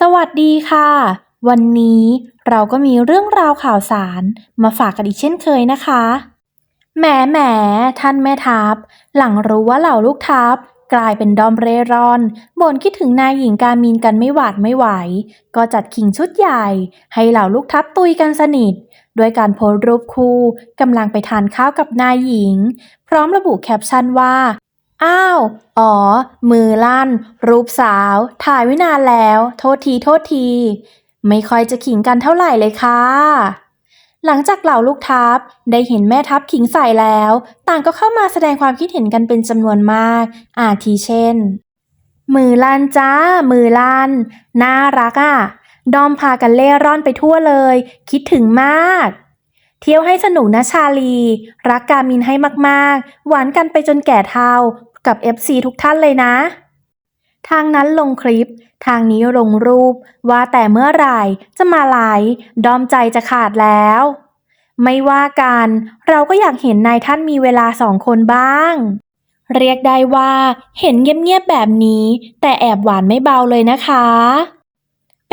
สวัสดีค่ะ วันนี้เราก็มีเรื่องราวข่าวสารมาฝากกันอีกเช่นเคยนะคะแหมแหมท่านแม่ทัพ หลังรู้ว่าเหล่าลูกทัพ กลายเป็นดอมเร่ร่อนบ่นคิดถึงนายหญิงการมีนกันไม่หวาดไม่ไหว ก็จัดขิงชุดใหญ่ ให้เหล่าลูกทัพตุยกันสนิทด้วยการโพสรูปคู่กำลังไปทานข้าวกับนายหญิง พร้อมระบุแคปชั่นว่า อ้าว อ๋อ มือลั่น รูปสาว ถ่ายไว้นานแล้ว โทษทีโทษที ไม่ค่อยจะขิงกันเท่าไหร่เลยค่ะ หลังจากเหล่าลูกทัพได้เห็นแม่ทัพขิงใส่แล้ว ต่างก็เข้ามาแสดงความคิดเห็นกันเป็นจำนวนมาก อาทิเช่น มือลั่นจ้า มือลั่น น่ารักอะ่ะ ดอมพากันเล่ร่อนไปทั่วเลย คิดถึงมากเที่ยวให้สนุกนะชาลี รักกามินให้มาก ๆ หวานกันไปจนแก่เท่า กับ FC ทุกท่านเลยนะ ทางนั้นลงคลิป ทางนี้ลงรูป ว่าแต่เมื่อไหร่จะมาไลฟ์ดอมใจจะขาดแล้ว ไม่ว่ากัน เราก็อยากเห็นนายท่านมีเวลาสองคนบ้าง เรียกได้ว่า เห็นเงียบๆแบบนี้ แต่แอบหวานไม่เบาเลยนะคะ